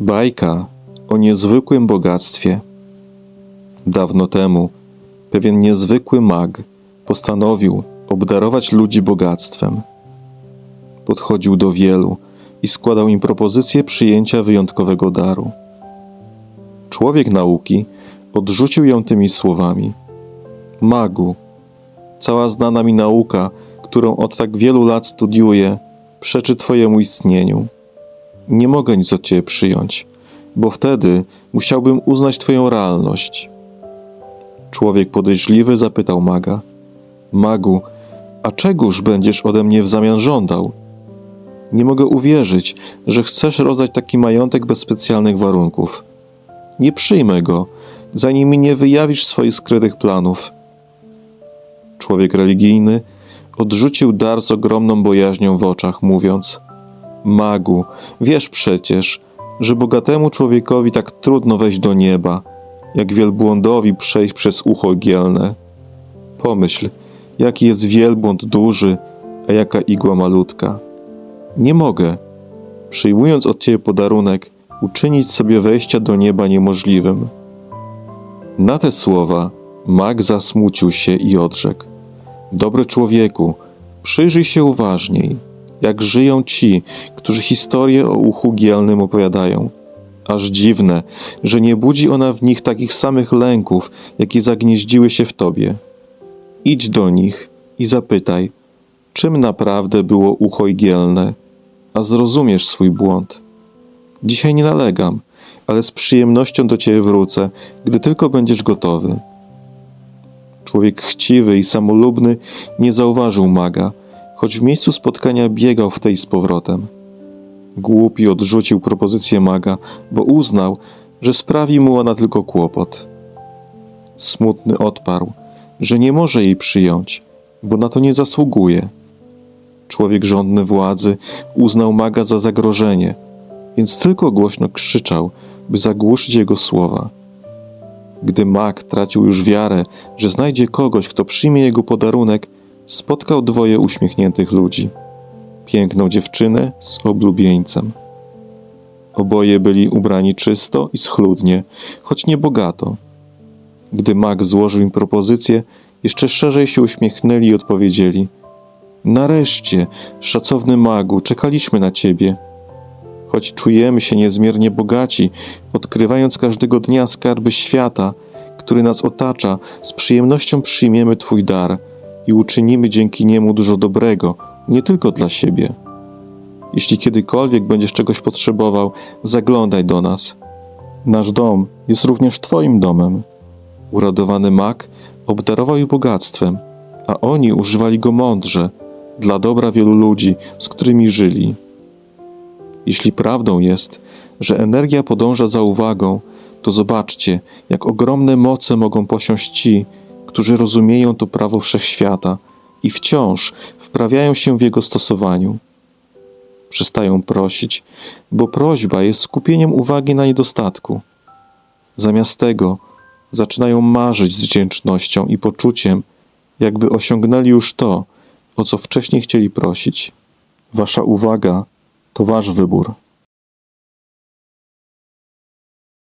Bajka o niezwykłym bogactwie. Dawno temu pewien niezwykły mag postanowił obdarować ludzi bogactwem. Podchodził do wielu i składał im propozycję przyjęcia wyjątkowego daru. Człowiek nauki odrzucił ją tymi słowami: Magu, cała znana mi nauka, którą od tak wielu lat studiuję, przeczy Twojemu istnieniu nie mogę nic od ciebie przyjąć, bo wtedy musiałbym uznać twoją realność. Człowiek podejrzliwy zapytał maga: Magu, a czegóż będziesz ode mnie w zamian żądał? Nie mogę uwierzyć, że chcesz rozdać taki majątek bez specjalnych warunków. Nie przyjmę go, zanim mi nie wyjawisz swoich skrytych planów. Człowiek religijny odrzucił dar z ogromną bojaźnią w oczach, mówiąc: Magu, wiesz przecież, że bogatemu człowiekowi tak trudno wejść do nieba, jak wielbłądowi przejść przez ucho igielne. Pomyśl, jaki jest wielbłąd duży, a jaka igła malutka. Nie mogę, przyjmując od ciebie podarunek, uczynić sobie wejścia do nieba niemożliwym. Na te słowa mag zasmucił się i odrzekł: Dobry człowieku, przyjrzyj się uważniej jak żyją ci, którzy historię o uchu gielnym opowiadają. Aż dziwne, że nie budzi ona w nich takich samych lęków, jakie zagnieździły się w tobie. Idź do nich i zapytaj, czym naprawdę było ucho igielne, a zrozumiesz swój błąd. Dzisiaj nie nalegam, ale z przyjemnością do ciebie wrócę, gdy tylko będziesz gotowy. Człowiek chciwy i samolubny nie zauważył maga, choć w miejscu spotkania biegał w tej z powrotem. Głupi odrzucił propozycję maga, bo uznał, że sprawi mu ona tylko kłopot. Smutny odparł, że nie może jej przyjąć, bo na to nie zasługuje. Człowiek żądny władzy uznał maga za zagrożenie, więc tylko głośno krzyczał, by zagłuszyć jego słowa. Gdy mag tracił już wiarę, że znajdzie kogoś, kto przyjmie jego podarunek, spotkał dwoje uśmiechniętych ludzi piękną dziewczynę z oblubieńcem. Oboje byli ubrani czysto i schludnie, choć nie bogato. Gdy mag złożył im propozycję, jeszcze szerzej się uśmiechnęli i odpowiedzieli: Nareszcie, szacowny magu, czekaliśmy na ciebie. Choć czujemy się niezmiernie bogaci, odkrywając każdego dnia skarby świata, który nas otacza, z przyjemnością przyjmiemy Twój dar i uczynimy dzięki niemu dużo dobrego, nie tylko dla siebie. Jeśli kiedykolwiek będziesz czegoś potrzebował, zaglądaj do nas. Nasz dom jest również Twoim domem. Uradowany mak obdarował ich bogactwem, a oni używali go mądrze, dla dobra wielu ludzi, z którymi żyli. Jeśli prawdą jest, że energia podąża za uwagą, to zobaczcie, jak ogromne moce mogą posiąść ci, którzy rozumieją to prawo wszechświata i wciąż wprawiają się w jego stosowaniu. Przestają prosić, bo prośba jest skupieniem uwagi na niedostatku. Zamiast tego zaczynają marzyć z wdzięcznością i poczuciem, jakby osiągnęli już to, o co wcześniej chcieli prosić. Wasza uwaga to wasz wybór.